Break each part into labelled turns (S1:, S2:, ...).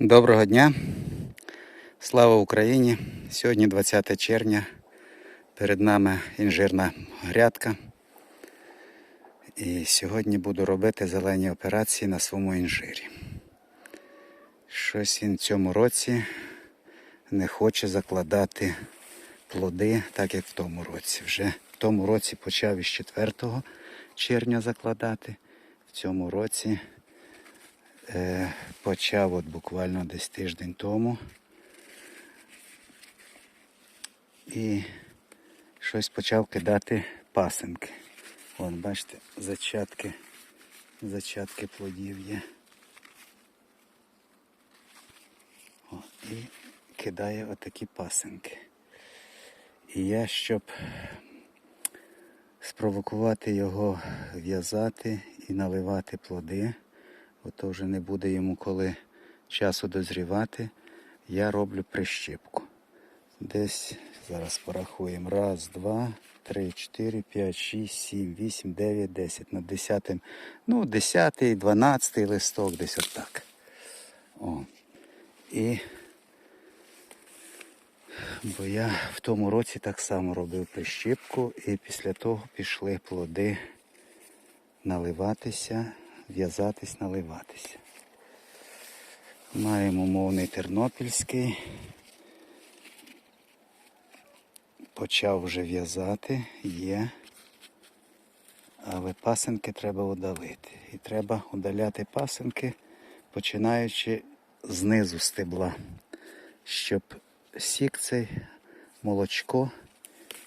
S1: Доброго дня. Слава Україні! Сьогодні 20 червня. Перед нами інжирна грядка. І сьогодні буду робити зелені операції на своєму інжирі. Щось він в цьому році не хоче закладати плоди, так як в тому році. Вже в тому році почав із 4 червня закладати. В цьому році почав от буквально десь тиждень тому. І щось почав кидати пасинки. Вон, бачите, зачатки, зачатки плодів є. О, і кидає отакі пасинки. І я, щоб спровокувати його в'язати і наливати плоди, бо то вже не буде йому коли часу дозрівати, я роблю прищепку. Десь зараз порахуємо. Раз, два, три, чотири, п'ять, шість, сім, вісім, дев'ять, десять. Над десятим, ну, десятий, дванадцятий листок, десь отак. О. І Бо я в тому році так само робив прищіпку і після того пішли плоди наливатися, в'язатись, наливатися. Маємо мовний тернопільський. Почав вже в'язати, є. Але пасинки треба удалити. І треба удаляти пасинки, починаючи знизу стебла, щоб сік цей молочко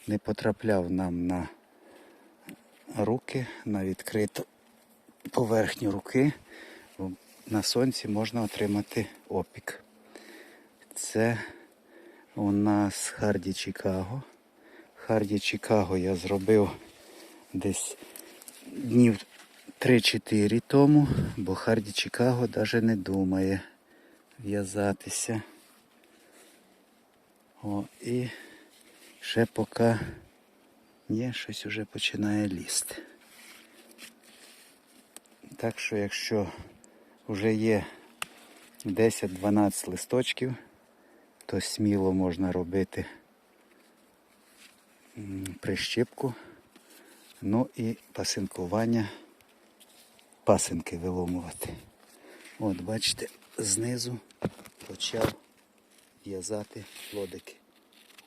S1: не потрапляв нам на руки, на відкриту поверхню руки. На сонці можна отримати опік. Це у нас Харді Чикаго. Харді Чикаго я зробив десь днів 3-4 тому, бо Харді Чикаго навіть не думає в'язатися. О, і ще поки є, щось вже починає лізти. Так що якщо вже є 10-12 листочків, то сміло можна робити прищіпку, ну і пасинкування, пасинки виломувати. От, бачите, знизу почав в'язати плодики.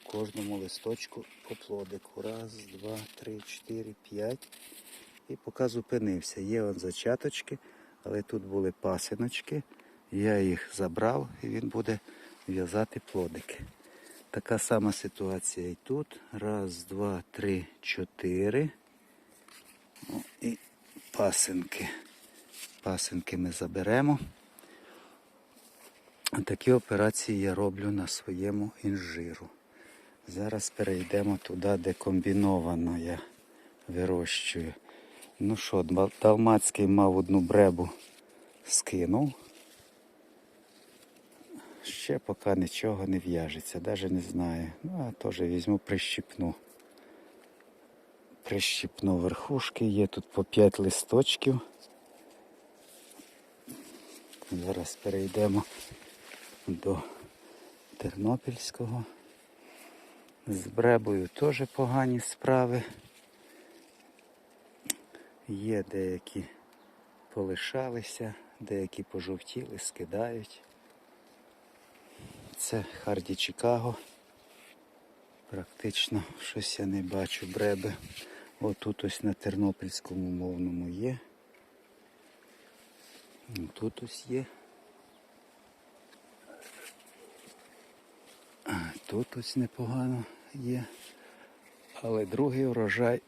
S1: У кожному листочку по плодику. Раз, два, три, чотири, п'ять. І поки зупинився. Є он зачаточки, але тут були пасиночки. Я їх забрав і він буде в'язати плодики. Така сама ситуація і тут. Раз, два, три, чотири. Ну, і пасинки. Пасинки ми заберемо. Такі операції я роблю на своєму інжиру. Зараз перейдемо туди, де комбіновано я вирощую. Ну що, Далмацький мав одну бребу скинув. Ще поки нічого не в'яжеться, навіть не знаю. Ну, а теж візьму прищіпну. Прищіпну верхушки, є тут по 5 листочків. Зараз перейдемо до Тернопільського. З бребою теж погані справи. Є деякі полишалися, деякі пожовтіли, скидають. Це Харді Чикаго. Практично щось я не бачу бреби. Отут ось на Тернопільському мовному є. Тут ось є. Тут ось непогано є. Але другий урожай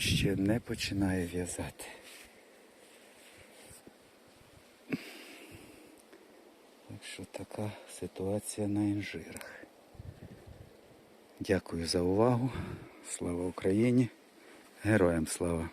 S1: ще не починає в'язати. Так що така ситуація на інжирах. Дякую за увагу. Слава Україні! Героям слава!